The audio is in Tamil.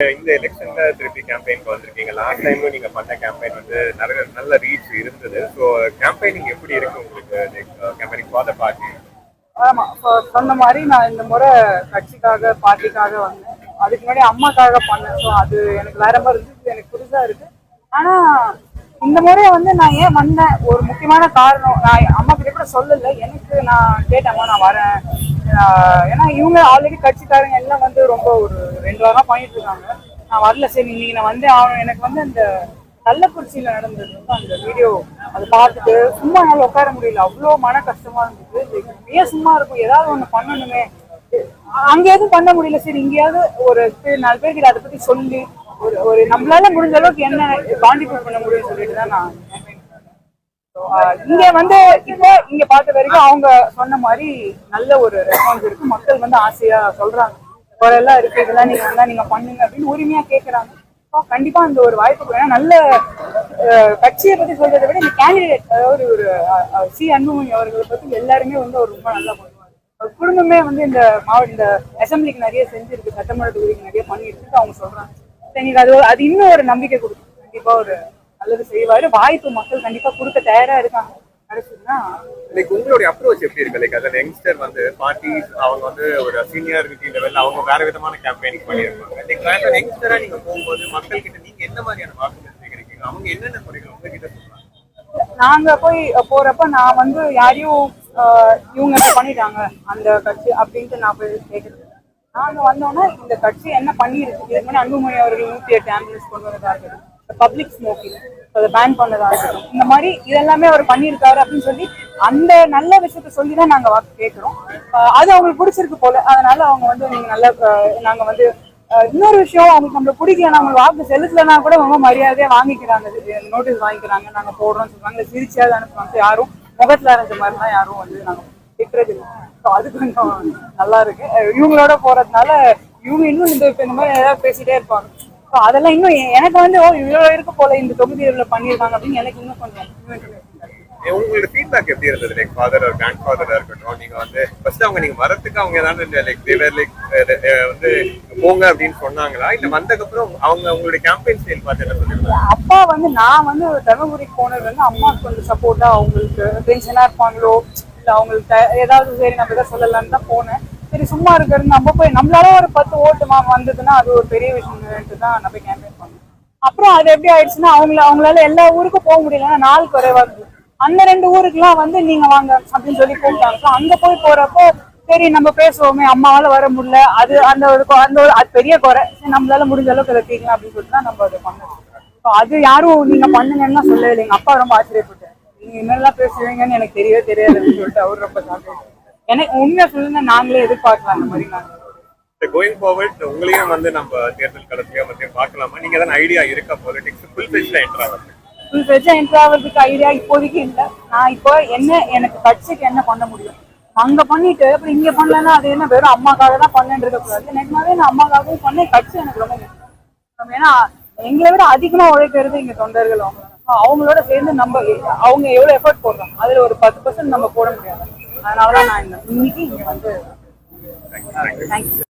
இந்த எலெக்ஷன்ல திருப்பி கேம்பெயினுக்கு வந்திருக்கீங்க. லாஸ்ட் டைமும் நீங்க பண்ண கேம்பெயின் வந்து நிறைய நல்ல ரீச் இருந்தது. ஸோ கேம்பெயினிங் எப்படி இருக்கு உங்களுக்கு? கேம்பெயினிங் ஃபார் த பார்ட்டி ஆமா இப்போ சொன்ன மாதிரி நான் இந்த முறை கட்சிக்காக பார்ட்டிக்காக வந்தேன். அதுக்கு முன்னாடி அம்மாக்காக பண்ணேன். ஸோ அது எனக்கு வேற மாதிரி இருந்துச்சு எனக்கு புதுசா இருக்கு. ஆனா இந்த முறை வந்து நான் ஏன் வந்தேன்? ஒரு முக்கியமான காரணம் நான் அம்மா கிட்ட கூட சொல்லல. எனக்கு நான் கேட்டேன் நான் வரேன். ஏன்னா இவங்க ஆல்ரெடி கட்சிக்காரங்க எல்லாம் வந்து ரொம்ப ஒரு ரெண்டு வாரம் பண்ணிட்டு இருக்காங்க. நான் வரல சரி இன்னைக்கு நான் வந்து ஆகணும். எனக்கு வந்து அந்த கள்ளக்குறிச்சியில் நடந்தது வந்து அந்த வீடியோ அதை பார்த்துட்டு சும்மா என்னால் உட்கார முடியல. அவ்வளோ மன கஷ்டமா இருந்தது. Like, ஏன் சும்மா இருக்கும். ஏதாவது ஒன்று பண்ணணுமே. அங்க எதுவும் பண்ண முடியல. சரி இங்கேயாவது ஒரு பேர் நாலு பேர்கிட்ட அதை பத்தி சொல்லி ஒரு ஒரு நம்மளால முடிஞ்ச அளவுக்கு என்ன கான்ட்ரிபியூட் பண்ண முடியும்னு சொல்லிட்டு தான் நான் இங்க வந்து இப்போ இங்க பார்த்த வரைக்கும் அவங்க சொன்ன மாதிரி நல்ல ஒரு ரெஸ்பான்ஸ் இருக்கு. மக்கள் வந்து ஆசையா சொல்றாங்க. குறையெல்லாம் இருக்கு இதெல்லாம் நீங்க வந்தா நீங்க பண்ணுங்க அப்படின்னு உரிமையா கேக்குறாங்க. கண்டிப்பா அந்த ஒரு வாய்ப்பு நல்ல ஆஹ், கட்சியை பத்தி சொல்றதை விட இந்த கேண்டிடேட் அதாவது ஒரு சி அன்புமணி அவர்களை பத்தி எல்லாருமே வந்து அவர் ரொம்ப நல்லா பண்ணுவாங்க குடும்பமே வந்து இந்த மாவட்ட இந்த அசம்பிளிக்கு நிறைய செஞ்சிருக்கு சட்டமன்ற தொகுதிக்கு நிறைய பண்ணிருக்கு அவங்க சொல்றாங்க. சரி, எனக்கு அது அது இன்னும் ஒரு நம்பிக்கை கொடுக்கும் கண்டிப்பா ஒரு நல்லது செய்வாரு. வாய்ப்பு மக்கள் கண்டிப்பா கொடுக்க தயாரா இருக்காங்க. லைக் உங்களுடைய அப்ரோச் எப்படி இருக்கு? லைக் அதில் யங்ஸ்டர் வந்து பார்ட்டி அவங்க வந்து ஒரு சீனியாரிட்டி லெவல்ல அவங்க வேற விதமான கேம்பெயினிங் பண்ணியிருப்பாங்க லைக் வேற யங்ஸ்டரா நீங்க போகும்போது மக்கள் கிட்ட நீங்க என்ன மாதிரியான வாக்குகள் சேகரிக்கீங்க அவங்க என்னென்ன குறைகள் உங்ககிட்ட சொல்றாங்க? நாங்க போய் போறப்ப நான் வந்து யாரையும் இவங்க பண்ணிட்டாங்க? அந்த கட்சி அப்படின்ட்டு நான் போய் கேட்கறது நாங்க வந்தோம்னா இந்த கட்சி என்ன பண்ணியிருக்கு? இதுக்கு முன்னாடி அன்புமணி அவர்கள் நூத்தி எட்டு ஆம்புலன்ஸ் கொண்டு வந்ததா இருக்கட்டும். பப்ளிக் ஸ்மோக்கிங் அதை பேன் பண்ணதா இருக்கட்டும். இந்த மாதிரி இதெல்லாமே அவர் பண்ணியிருக்காரு அப்படின்னு சொல்லி அந்த நல்ல விஷயத்த சொல்லி தான் நாங்கள் வாக்கு கேட்குறோம் அது அவங்களுக்கு பிடிச்சிருக்கு போல. அதனால அவங்க வந்து நீங்கள் நல்ல நாங்கள் வந்து இன்னொரு விஷயம் அவங்களுக்கு நம்மள பிடிக்கல நம்ம வாக்கு செலுத்தலைன்னா கூட ரொம்ப மரியாதையா வாங்கிக்கிறாங்க. நோட்டீஸ் வாங்கிக்கிறாங்க. நாங்க போடுறோம்னு சொல்றாங்க. சிரிச்சியாவது அனுப்புவாங்க யாரும் முகத்துல அரைஞ்ச மாதிரிலாம் யாரும் வந்து நாங்க திட்டுறது இல்லை. ஸோ அது கொஞ்சம் நல்லா இருக்கு. இவங்களோட போறதுனால இவங்க இன்னும் இந்த இந்த மாதிரி ஏதாவது பேசிட்டே இருப்பாங்க. ஸோ அதெல்லாம் இன்னும் எனக்கு வந்து ஓ இவ்வளோ இருக்கு போல இந்த தொகுதியில் பண்ணியிருக்காங்க அப்படின்னு எனக்கு இன்னும் கொஞ்சம் உங்களோட ஃபீட்பேக் எப்படி இருந்தது? லைக் ஃபாதர் ஒரு கிராண்ட் ஃபாதரா இருக்கட்டும் நீங்க வந்து ஃபர்ஸ்ட் அவங்க நீங்க வரதுக்கு அவங்க ஏதாவது லைக் தேவர் லைக் வந்து போங்க அப்படின்னு சொன்னாங்களா? இல்ல வந்ததுக்கப்புறம் அவங்க உங்களுடைய கேம்பெயின் ஸ்டைல் பார்த்து என்ன சொல்லிருக்காங்க அப்பா வந்து நான் வந்து தருமபுரிக்கு போனது வந்து அம்மாவுக்கு கொஞ்சம் சப்போர்ட்டா அவங்களுக்கு டென்ஷனா இருப்பாங்களோ? இல்ல அவங்களுக்கு ஏதாவது சரி நம்ம எதாவது சொல்லலாம்னு தான் போனேன். சரி சும்மா இருக்கிறது நம்ம போய் நம்மளால ஒரு பத்து ஓட்டு மா வந்ததுன்னா அது ஒரு பெரிய விஷயம் தான் நம்ம கேம்பெயின் பண்ணோம் அப்புறம் அது எப்படி ஆயிடுச்சுன்னா அவங்கள அவங்களால எல்லா ஊருக்கும் போக முடியலன்னா நாள் குறைவா இருக்கு அந்த ரெண்டு ஊருக்குலாம் வந்து நீங்க வாங்க அப்படின்னு சொல்லி கூப்பிட்டாங்க So அங்க போய் போறப்போ சரி நம்ம பேசுவோமே அம்மாவால வர முடியல அது அந்த ஒரு அந்த ஒரு அது பெரிய குறை. சரி, நம்மளால முடிஞ்ச அளவுக்கு அதை தீர்க்கலாம் அப்படின்னு சொல்லிட்டு தான் நம்ம அதை பண்ணோம் அது யாரும் நீங்க பண்ணுங்கன்னா சொல்லவே இல்லை எங்க அப்பா ரொம்ப ஆச்சரியப்பட்டார். நீங்க என்னெல்லாம் பேசுவீங்கன்னு எனக்கு தெரியவே தெரியாது அப்படின்னு சொல்லிட்டு அவர் ரொம்ப சாப்பிட்டு எனக்கு உண்மையா சொல்லுங்க நாங்களே எதிர்பார்க்கலாம் அந்த மாதிரி நாங்க. கோயிங் ஃபார்வர்ட் உங்களையும் வந்து நம்ம தேர்தல் களத்திலேயே வந்து பார்க்கலாமா? நீங்க எதாவது ஐடியா இருக்கா பாலிடிக்ஸ் ஃபுல் பேஜ்ல என்ட்ரா வந்து ஃபுல் ஃபிளெஜா என்ட்ரு ஆகிறதுக்கு ஐடியா இப்போதைக்கு இல்லை. நான் இப்போ என்ன எனக்கு கட்சிக்கு என்ன பண்ண முடியும்? அங்க பண்ணிட்டு அப்புறம் இங்க பண்ணலன்னா அது என்ன? வெறும் அம்மாக்காக தான் பண்ணேன்னு இருக்கக்கூடாது நிஜமாவே நான் அம்மாக்காகவும் பண்ணேன். கட்சி எனக்கு ரொம்ப முக்கியம் ஏன்னா எங்களை விட அதிகமா உழைக்கிறது இங்க தொண்டர்கள் அவங்க. தான். அவங்களோட சேர்ந்து நம்ம அவங்க எவ்வளவு எஃபர்ட் போடுறாங்க. அதுல ஒரு பத்து பர்சன்ட் நம்ம போட முடியாது. அதனால நான் இன்னைக்கு இங்க வந்து தேங்க்யூ